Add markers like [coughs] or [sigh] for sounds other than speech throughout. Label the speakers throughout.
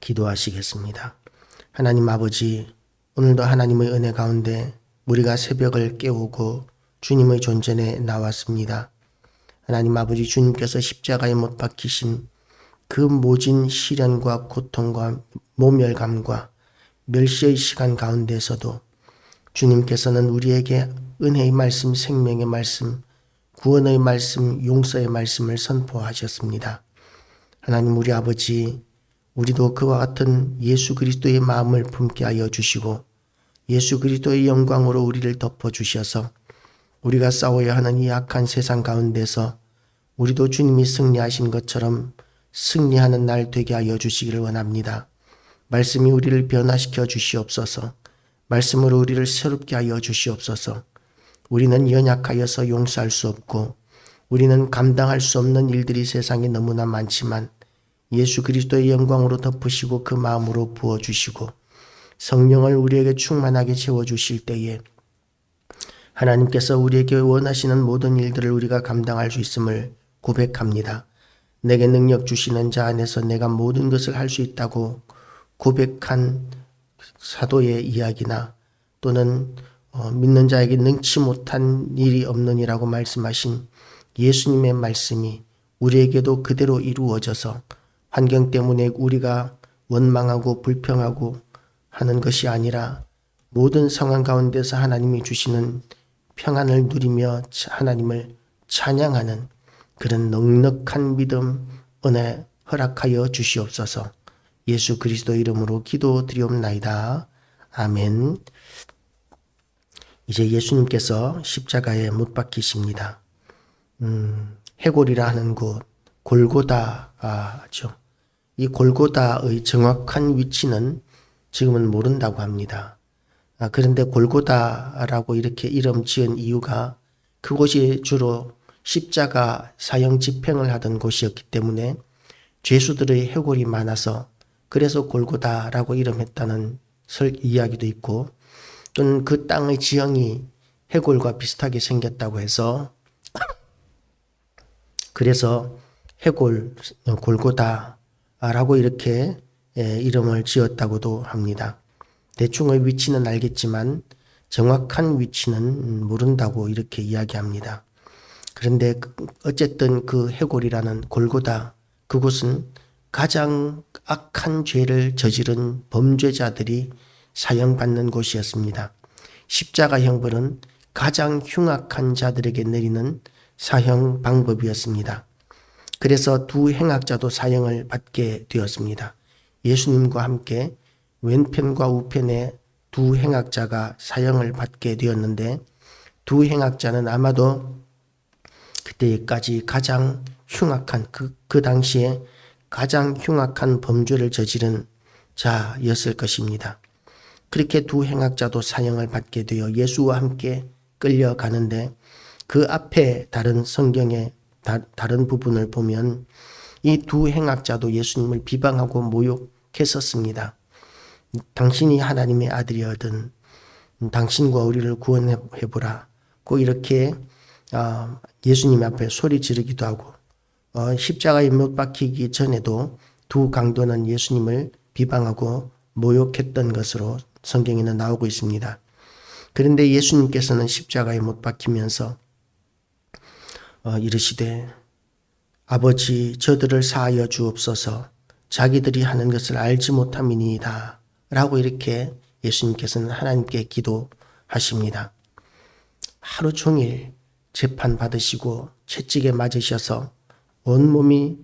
Speaker 1: 기도하시겠습니다. 하나님 아버지, 오늘도 하나님의 은혜 가운데 우리가 새벽을 깨우고 주님의 존전에 나왔습니다. 하나님 아버지 주님께서 십자가에 못 박히신 그 모진 시련과 고통과 모멸감과 멸시의 시간 가운데서도 주님께서는 우리에게 은혜의 말씀, 생명의 말씀, 구원의 말씀, 용서의 말씀을 선포하셨습니다. 하나님 우리 아버지, 우리도 그와 같은 예수 그리스도의 마음을 품게 하여 주시고 예수 그리스도의 영광으로 우리를 덮어 주셔서 우리가 싸워야 하는 이 악한 세상 가운데서 우리도 주님이 승리하신 것처럼 승리하는 날 되게 하여 주시기를 원합니다. 말씀이 우리를 변화시켜 주시옵소서. 말씀으로 우리를 새롭게 하여 주시옵소서. 우리는 연약하여서 용서할 수 없고 우리는 감당할 수 없는 일들이 세상에 너무나 많지만 예수 그리스도의 영광으로 덮으시고 그 마음으로 부어 주시고 성령을 우리에게 충만하게 채워 주실 때에 하나님께서 우리에게 원하시는 모든 일들을 우리가 감당할 수 있음을 고백합니다. 내게 능력 주시는 자 안에서 내가 모든 것을 할 수 있다고 고백한 사도의 이야기나 또는 어, 믿는 자에게 능치 못한 일이 없느니라고 말씀하신 예수님의 말씀이 우리에게도 그대로 이루어져서 환경 때문에 우리가 원망하고 불평하고 하는 것이 아니라 모든 상황 가운데서 하나님이 주시는 평안을 누리며 하나님을 찬양하는 그런 넉넉한 믿음 은혜 허락하여 주시옵소서. 예수 그리스도 이름으로 기도 드리옵나이다. 아멘. 이제 예수님께서 십자가에 못 박히십니다. 음, 해골이라 하는 곳 골고다죠. 이 골고다의 정확한 위치는 지금은 모른다고 합니다. 아, 그런데 골고다라고 이렇게 이름 지은 이유가 그곳이 주로 십자가 사형 집행을 하던 곳이었기 때문에 죄수들의 해골이 많아서 그래서 골고다라고 이름했다는 설 이야기도 있고 또는 그 땅의 지형이 해골과 비슷하게 생겼다고 해서 [coughs] 그래서 해골 골고다 라고 이렇게 예, 이름을 지었다고도 합니다. 대충의 위치는 알겠지만 정확한 위치는 모른다고 이렇게 이야기합니다. 그런데 그, 어쨌든 그 해골이라는 골고다 그곳은 가장 악한 죄를 저지른 범죄자들이 사형받는 곳이었습니다. 십자가 형벌은 가장 흉악한 자들에게 내리는 사형 방법이었습니다. 그래서 두 행악자도 사형을 받게 되었습니다. 예수님과 함께 왼편과 우편에 두 행악자가 사형을 받게 되었는데 두 행악자는 아마도 그때까지 가장 흉악한 그, 그 당시에 가장 흉악한 범죄를 저지른 자였을 것입니다. 그렇게 두 행악자도 사형을 받게 되어 예수와 함께 끌려가는데 그 앞에 다른 성경의 다, 다른 부분을 보면 이 두 행악자도 예수님을 비방하고 모욕했었습니다. 당신이 하나님의 아들이거든 당신과 우리를 구원해 보라. 고 이렇게 아, 예수님 앞에 소리 지르기도 하고 어, 십자가에 못 박히기 전에도 두 강도는 예수님을 비방하고 모욕했던 것으로 성경에는 나오고 있습니다. 그런데 예수님께서는 십자가에 못 박히면서 어, 이르시되 아버지 저들을 사하여 주옵소서 자기들이 하는 것을 알지 못함이니이다 라고 이렇게 예수님께서는 하나님께 기도하십니다. 하루 종일 재판 받으시고 채찍에 맞으셔서 온몸이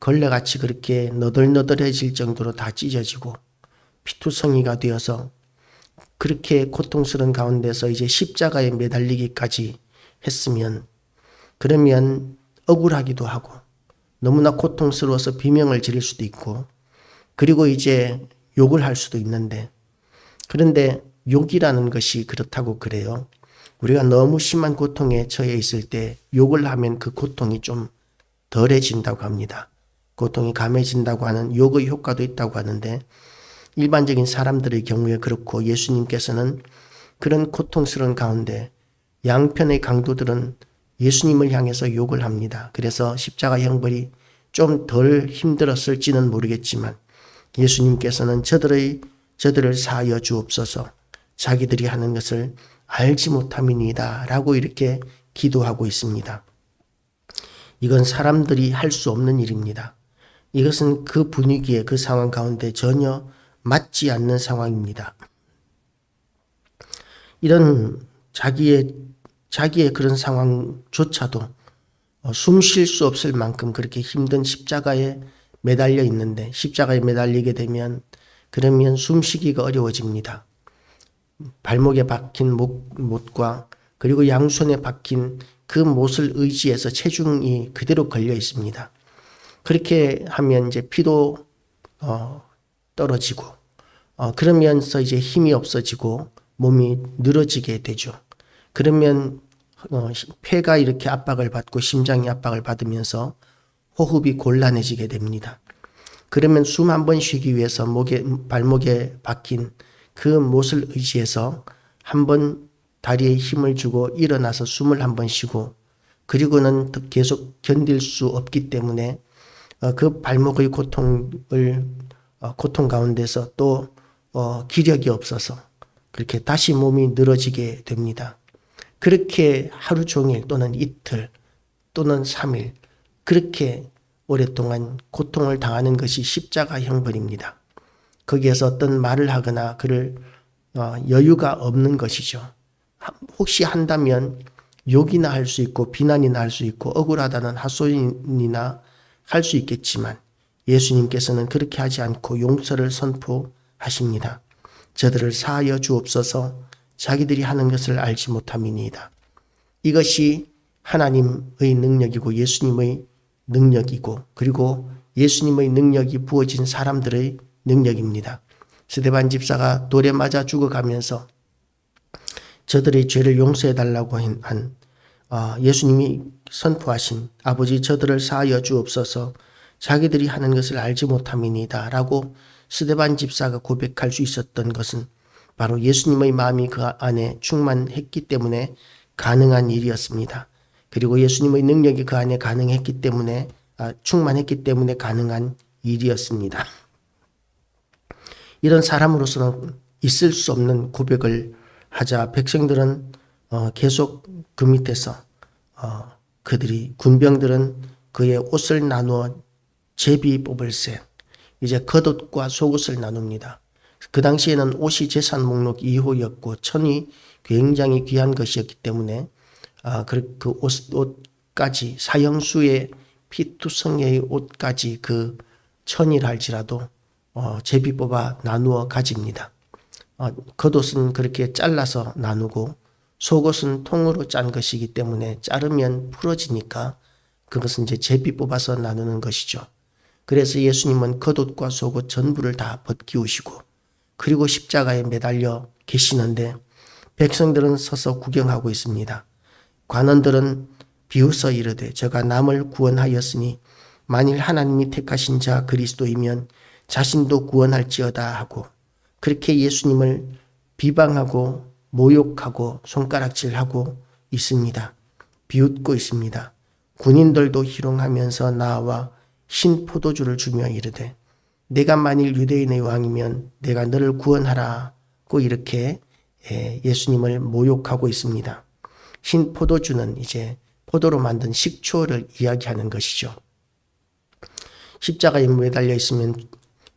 Speaker 1: 걸레같이 그렇게 너덜너덜해질 정도로 다 찢어지고 피투성이가 되어서 그렇게 고통스러운 가운데서 이제 십자가에 매달리기까지 했으면 그러면 억울하기도 하고 너무나 고통스러워서 비명을 지를 수도 있고 그리고 이제 욕을 할 수도 있는데 그런데 욕이라는 것이 그렇다고 그래요. 우리가 너무 심한 고통에 처해 있을 때 욕을 하면 그 고통이 좀 덜해진다고 합니다. 고통이 감해진다고 하는 욕의 효과도 있다고 하는데 일반적인 사람들의 경우에 그렇고 예수님께서는 그런 고통스러운 가운데 양편의 강도들은 예수님을 향해서 욕을 합니다. 그래서 십자가 형벌이 좀 덜 힘들었을지는 모르겠지만 예수님께서는 저들의 저들을 사하여 주옵소서 자기들이 하는 것을 알지 못함이니이다 라고 이렇게 기도하고 있습니다. 이건 사람들이 할 수 없는 일입니다. 이것은 그 분위기에 그 상황 가운데 전혀 맞지 않는 상황입니다. 이런 자기의 자기의 그런 상황조차도 어, 숨쉴 수 없을 만큼 그렇게 힘든 십자가에 매달려 있는데 십자가에 매달리게 되면 그러면 숨쉬기가 어려워집니다. 발목에 박힌 목, 못과 그리고 양손에 박힌 그 못을 의지해서 체중이 그대로 걸려 있습니다. 그렇게 하면 이제 피도 어, 떨어지고 어, 그러면서 이제 힘이 없어지고 몸이 늘어지게 되죠. 그러면 어, 폐가 이렇게 압박을 받고 심장이 압박을 받으면서 호흡이 곤란해지게 됩니다. 그러면 숨 한 번 쉬기 위해서 목에 발목에 박힌 그 못을 의지해서 한 번 다리에 힘을 주고 일어나서 숨을 한 번 쉬고 그리고는 계속 견딜 수 없기 때문에 어, 그 발목의 고통을 어, 고통 가운데서 또 어, 기력이 없어서 그렇게 다시 몸이 늘어지게 됩니다. 그렇게 하루 종일 또는 이틀 또는 3일 그렇게 오랫동안 고통을 당하는 것이 십자가 형벌입니다. 거기에서 어떤 말을 하거나 그를 여유가 없는 것이죠. 혹시 한다면 욕이나 할 수 있고 비난이나 할 수 있고 억울하다는 하소연이나 할 수 있겠지만 예수님께서는 그렇게 하지 않고 용서를 선포하십니다. 저들을 사하여 주옵소서 자기들이 하는 것을 알지 못함이니이다. 이것이 하나님의 능력이고 예수님의 능력이고 그리고 예수님의 능력이 부어진 사람들의 능력입니다. 스데반 집사가 돌에 맞아 죽어가면서 저들의 죄를 용서해 달라고 한 어, 예수님이 선포하신 아버지 저들을 사하여 주옵소서 자기들이 하는 것을 알지 못함이니다 라고 스데반 집사가 고백할 수 있었던 것은 바로 예수님의 마음이 그 안에 충만했기 때문에 가능한 일이었습니다. 그리고 예수님의 능력이 그 안에 가능했기 때문에 아, 충만했기 때문에 가능한 일이었습니다. 이런 사람으로서는 있을 수 없는 고백을 하자 백성들은 어, 계속 그 밑에서 어, 그들이 군병들은 그의 옷을 나누어 제비 뽑을세 이제 겉옷과 속옷을 나눕니다. 그 당시에는 옷이 재산 목록 2호였고 천이 굉장히 귀한 것이었기 때문에 아, 그, 그 옷, 옷까지 사형수의 피투성의 옷까지 그 천이라 할지라도 어, 제비 뽑아 나누어 가집니다. 어, 겉옷은 그렇게 잘라서 나누고 속옷은 통으로 짠 것이기 때문에 자르면 풀어지니까 그것은 이제 제비 뽑아서 나누는 것이죠. 그래서 예수님은 겉옷과 속옷 전부를 다 벗기우시고 그리고 십자가에 매달려 계시는데 백성들은 서서 구경하고 있습니다. 관원들은 비웃어 이르되 저가 남을 구원하였으니 만일 하나님이 택하신 자 그리스도이면 자신도 구원할지어다 하고 그렇게 예수님을 비방하고 모욕하고 손가락질하고 있습니다. 비웃고 있습니다. 군인들도 희롱하면서 나와 신 포도주를 주며 이르되 내가 만일 유대인의 왕이면 내가 너를 구원하라고 이렇게 예, 예수님을 모욕하고 있습니다. 흰 포도주는 이제 포도로 만든 식초를 이야기하는 것이죠. 십자가에 매달려 있으면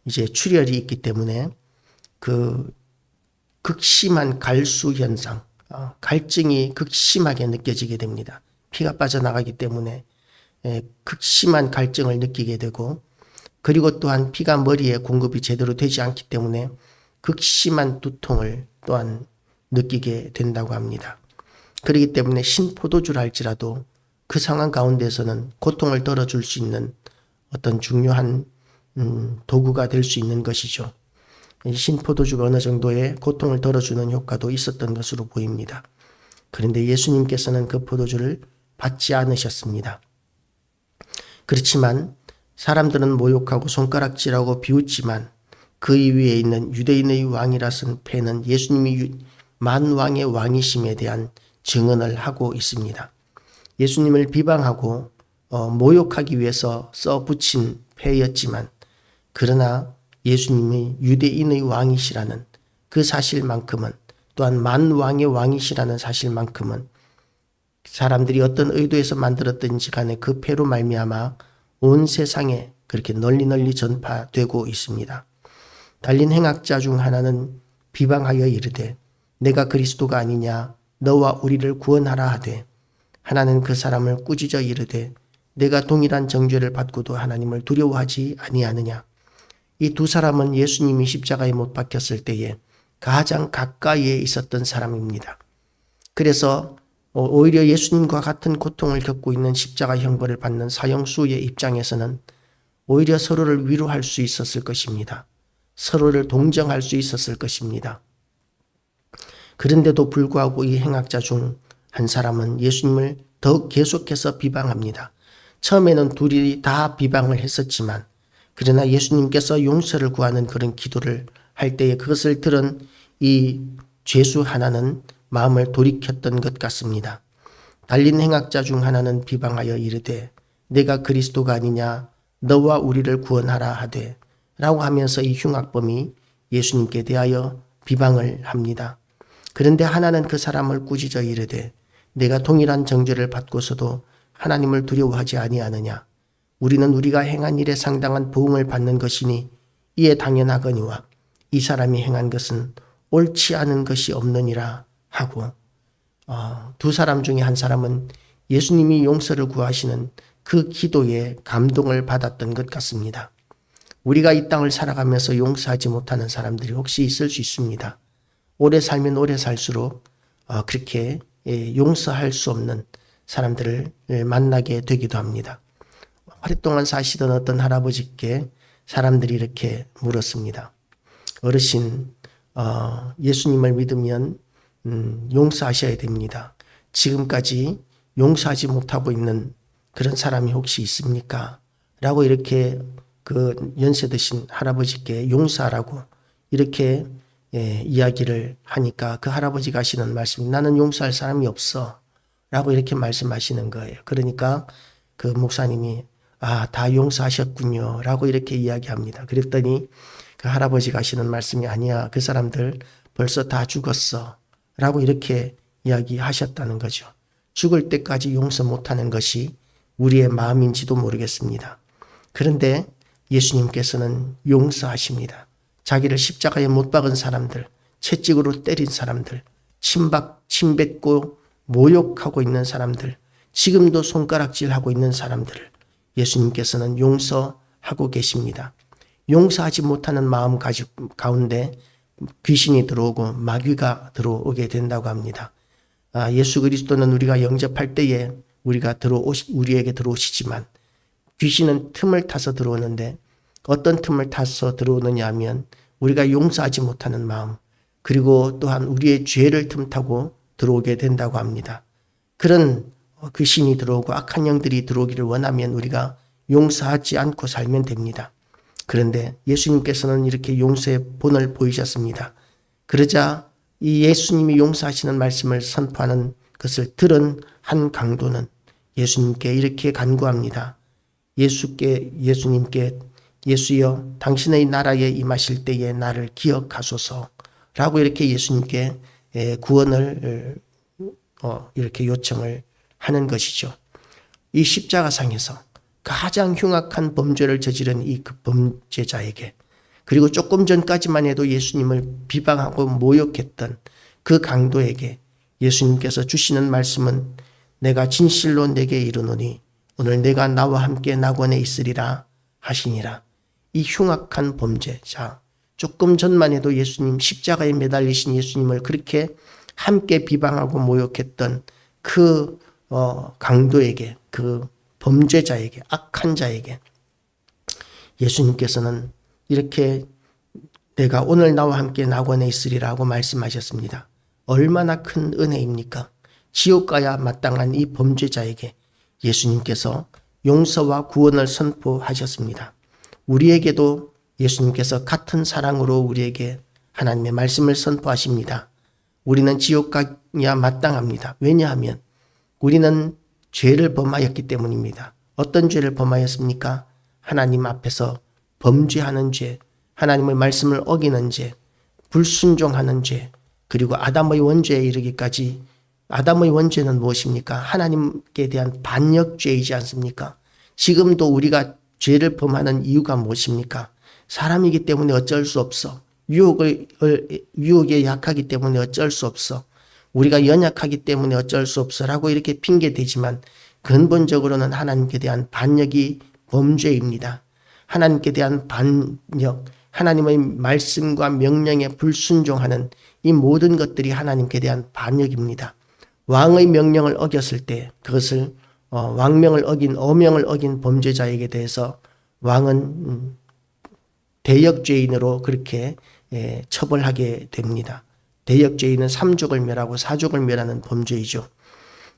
Speaker 1: 이제 출혈이 있기 때문에 그 극심한 갈수 현상, 어, 갈증이 극심하게 느껴지게 됩니다. 피가 빠져나가기 때문에 예, 극심한 갈증을 느끼게 되고 그리고 또한 피가 머리에 공급이 제대로 되지 않기 때문에 극심한 두통을 또한 느끼게 된다고 합니다. 그렇기 때문에 신포도주를 할지라도 그 상황 가운데서는 고통을 덜어줄 수 있는 어떤 중요한 음, 도구가 될 수 있는 것이죠. 신포도주가 어느 정도의 고통을 덜어주는 효과도 있었던 것으로 보입니다. 그런데 예수님께서는 그 포도주를 받지 않으셨습니다. 그렇지만 사람들은 모욕하고 손가락질하고 비웃지만 그 위에 있는 유대인의 왕이라 쓴 패는 예수님이 만왕의 왕이심에 대한 증언을 하고 있습니다. 예수님을 비방하고 어, 모욕하기 위해서 써 붙인 패였지만 그러나 예수님이 유대인의 왕이시라는 그 사실만큼은 또한 만왕의 왕이시라는 사실만큼은 사람들이 어떤 의도에서 만들었든지 간에 그 패로 말미암아 온 세상에 그렇게 널리 널리 전파되고 있습니다. 달린 행악자 중 하나는 비방하여 이르되 내가 그리스도가 아니냐 너와 우리를 구원하라 하되 하나는 그 사람을 꾸짖어 이르되 내가 동일한 정죄를 받고도 하나님을 두려워하지 아니하느냐 이 두 사람은 예수님이 십자가에 못 박혔을 때에 가장 가까이에 있었던 사람입니다. 그래서 오히려 예수님과 같은 고통을 겪고 있는 십자가 형벌을 받는 사형수의 입장에서는 오히려 서로를 위로할 수 있었을 것입니다. 서로를 동정할 수 있었을 것입니다. 그런데도 불구하고 이 행악자 중 한 사람은 예수님을 더욱 계속해서 비방합니다. 처음에는 둘이 다 비방을 했었지만 그러나 예수님께서 용서를 구하는 그런 기도를 할 때에 그것을 들은 이 죄수 하나는 마음을 돌이켰던 것 같습니다. 달린 행악자 중 하나는 비방하여 이르되 내가 그리스도가 아니냐 너와 우리를 구원하라 하되 라고 하면서 이 흉악범이 예수님께 대하여 비방을 합니다. 그런데 하나는 그 사람을 꾸짖어 이르되 내가 동일한 정죄를 받고서도 하나님을 두려워하지 아니하느냐 우리는 우리가 행한 일에 상당한 보응을 받는 것이니 이에 당연하거니와 이 사람이 행한 것은 옳지 않은 것이 없느니라 하고 어, 두 사람 중에 한 사람은 예수님이 용서를 구하시는 그 기도에 감동을 받았던 것 같습니다. 우리가 이 땅을 살아가면서 용서하지 못하는 사람들이 혹시 있을 수 있습니다. 오래 살면 오래 살수록 어, 그렇게 예, 용서할 수 없는 사람들을 만나게 되기도 합니다. 오랫동안 사시던 어떤 할아버지께 사람들이 이렇게 물었습니다. 어르신, 어, 예수님을 믿으면 음, 용서하셔야 됩니다. 지금까지 용서하지 못하고 있는 그런 사람이 혹시 있습니까? 라고 이렇게 그 연세 드신 할아버지께 용서하라고 이렇게 예, 이야기를 하니까 그 할아버지가 하시는 말씀이 나는 용서할 사람이 없어. 라고 이렇게 말씀하시는 거예요. 그러니까 그 목사님이 아, 다 용서하셨군요. 라고 이렇게 이야기합니다. 그랬더니 그 할아버지가 하시는 말씀이 아니야. 그 사람들 벌써 다 죽었어. 라고 이렇게 이야기하셨다는 거죠. 죽을 때까지 용서 못하는 것이 우리의 마음인지도 모르겠습니다. 그런데 예수님께서는 용서하십니다. 자기를 십자가에 못 박은 사람들, 채찍으로 때린 사람들, 침박, 침뱉고 모욕하고 있는 사람들, 지금도 손가락질하고 있는 사람들을 예수님께서는 용서하고 계십니다. 용서하지 못하는 마음 가운데 귀신이 들어오고 마귀가 들어오게 된다고 합니다. 아, 예수 그리스도는 우리가 영접할 때에 우리가 들어오시, 우리에게 들어오시지만 귀신은 틈을 타서 들어오는데 어떤 틈을 타서 들어오느냐 하면 우리가 용서하지 못하는 마음 그리고 또한 우리의 죄를 틈타고 들어오게 된다고 합니다. 그런 귀신이 들어오고 악한 영들이 들어오기를 원하면 우리가 용서하지 않고 살면 됩니다. 그런데 예수님께서는 이렇게 용서의 본을 보이셨습니다. 그러자 이 예수님이 용서하시는 말씀을 선포하는 것을 들은 한 강도는 예수님께 이렇게 간구합니다. 예수께 예수님께 예수여 당신의 나라에 임하실 때에 나를 기억하소서라고 이렇게 예수님께 구원을 어, 이렇게 요청을 하는 것이죠. 이 십자가상에서 가장 흉악한 범죄를 저지른 이 그 범죄자에게 그리고 조금 전까지만 해도 예수님을 비방하고 모욕했던 그 강도에게 예수님께서 주시는 말씀은 내가 진실로 내게 이르노니 오늘 내가 나와 함께 낙원에 있으리라 하시니라. 이 흉악한 범죄자 조금 전만 해도 예수님 십자가에 매달리신 예수님을 그렇게 함께 비방하고 모욕했던 그 어, 강도에게 그 범죄자에게 악한 자에게 예수님께서는 이렇게 내가 오늘 나와 함께 낙원에 있으리라고 말씀하셨습니다. 얼마나 큰 은혜입니까? 지옥 가야 마땅한 이 범죄자에게 예수님께서 용서와 구원을 선포하셨습니다. 우리에게도 예수님께서 같은 사랑으로 우리에게 하나님의 말씀을 선포하십니다. 우리는 지옥 가야 마땅합니다. 왜냐하면 우리는 죄를 범하였기 때문입니다. 어떤 죄를 범하였습니까? 하나님 앞에서 범죄하는 죄, 하나님의 말씀을 어기는 죄, 불순종하는 죄, 그리고 아담의 원죄에 이르기까지 아담의 원죄는 무엇입니까? 하나님께 대한 반역죄이지 않습니까? 지금도 우리가 죄를 범하는 이유가 무엇입니까? 사람이기 때문에 어쩔 수 없어. 유혹을, 유혹에 약하기 때문에 어쩔 수 없어. 우리가 연약하기 때문에 어쩔 수 없어라고 이렇게 핑계대지만 근본적으로는 하나님께 대한 반역이 범죄입니다. 하나님께 대한 반역, 하나님의 말씀과 명령에 불순종하는 이 모든 것들이 하나님께 대한 반역입니다. 왕의 명령을 어겼을 때 그것을 어, 왕명을 어긴 어명을 어긴 범죄자에게 대해서 왕은 음, 대역죄인으로 그렇게 예, 처벌하게 됩니다. 대역죄인은 삼족을 멸하고 사족을 멸하는 범죄이죠.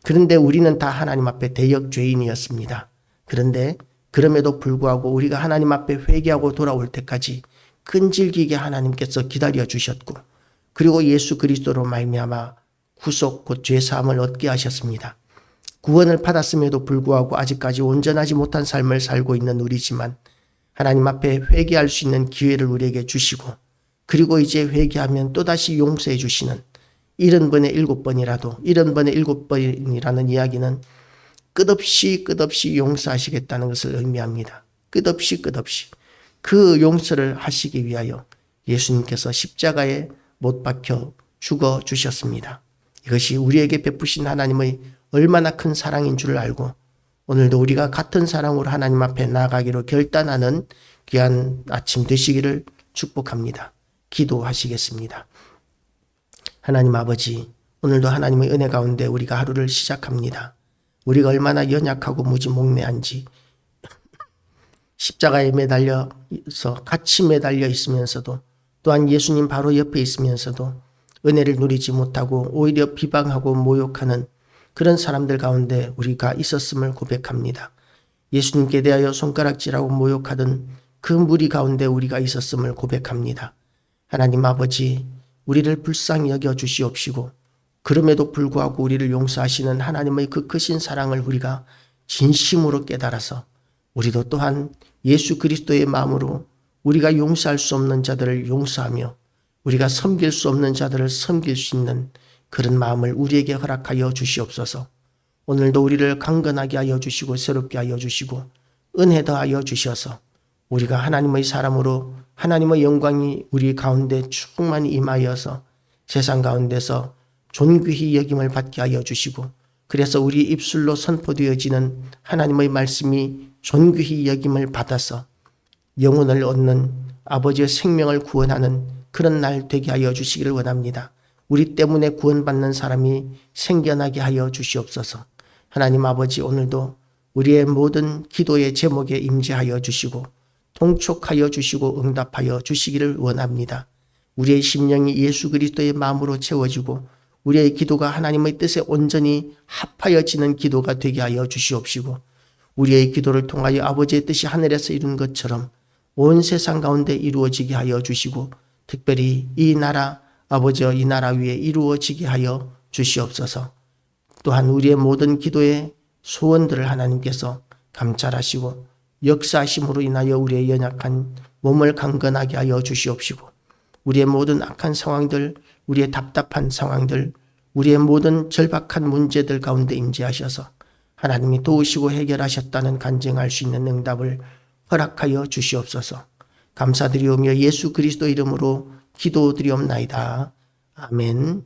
Speaker 1: 그런데 우리는 다 하나님 앞에 대역죄인이었습니다. 그런데 그럼에도 불구하고 우리가 하나님 앞에 회개하고 돌아올 때까지 끈질기게 하나님께서 기다려 주셨고 그리고 예수 그리스도로 말미암아 구속 곧 죄 사함을 얻게 하셨습니다. 구원을 받았음에도 불구하고 아직까지 온전하지 못한 삶을 살고 있는 우리지만 하나님 앞에 회개할 수 있는 기회를 우리에게 주시고 그리고 이제 회개하면 또다시 용서해 주시는 일흔 번에 일곱 번이라도 일흔 번에 일곱 번이라는 이야기는 끝없이 끝없이 용서하시겠다는 것을 의미합니다. 끝없이 끝없이 그 용서를 하시기 위하여 예수님께서 십자가에 못 박혀 죽어 주셨습니다. 이것이 우리에게 베푸신 하나님의 얼마나 큰 사랑인 줄 알고 오늘도 우리가 같은 사랑으로 하나님 앞에 나아가기로 결단하는 귀한 아침 되시기를 축복합니다. 기도하시겠습니다. 하나님 아버지, 오늘도 하나님의 은혜 가운데 우리가 하루를 시작합니다. 우리가 얼마나 연약하고 무지몽매한지 십자가에 매달려서 같이 매달려 있으면서도 또한 예수님 바로 옆에 있으면서도 은혜를 누리지 못하고 오히려 비방하고 모욕하는 그런 사람들 가운데 우리가 있었음을 고백합니다. 예수님께 대하여 손가락질하고 모욕하던 그 무리 가운데 우리가 있었음을 고백합니다. 하나님 아버지, 우리를 불쌍히 여겨 주시옵시고 그럼에도 불구하고 우리를 용서하시는 하나님의 그 크신 사랑을 우리가 진심으로 깨달아서 우리도 또한 예수 그리스도의 마음으로 우리가 용서할 수 없는 자들을 용서하며 우리가 섬길 수 없는 자들을 섬길 수 있는 그런 마음을 우리에게 허락하여 주시옵소서. 오늘도 우리를 강건하게 하여 주시고 새롭게 하여 주시고 은혜 더하여 주셔서 우리가 하나님의 사람으로 하나님의 영광이 우리 가운데 충만히 임하여서 세상 가운데서 존귀히 여김을 받게 하여 주시고 그래서 우리 입술로 선포되어지는 하나님의 말씀이 존귀히 여김을 받아서 영혼을 얻는 아버지의 생명을 구원하는 그런 날 되게 하여 주시기를 원합니다. 우리 때문에 구원받는 사람이 생겨나게 하여 주시옵소서. 하나님 아버지 오늘도 우리의 모든 기도의 제목에 임재하여 주시고 통촉하여 주시고 응답하여 주시기를 원합니다. 우리의 심령이 예수 그리스도의 마음으로 채워지고 우리의 기도가 하나님의 뜻에 온전히 합하여지는 기도가 되게 하여 주시옵시고 우리의 기도를 통하여 아버지의 뜻이 하늘에서 이룬 것처럼 온 세상 가운데 이루어지게 하여 주시고 특별히 이 나라 아버지여 이 나라 위에 이루어지게 하여 주시옵소서. 또한 우리의 모든 기도의 소원들을 하나님께서 감찰하시고 역사하심으로 인하여 우리의 연약한 몸을 강건하게 하여 주시옵시고 우리의 모든 악한 상황들, 우리의 답답한 상황들, 우리의 모든 절박한 문제들 가운데 임재하셔서 하나님이 도우시고 해결하셨다는 간증할 수 있는 응답을 허락하여 주시옵소서. 감사드리오며 예수 그리스도 이름으로 기도드리옵나이다. 아멘.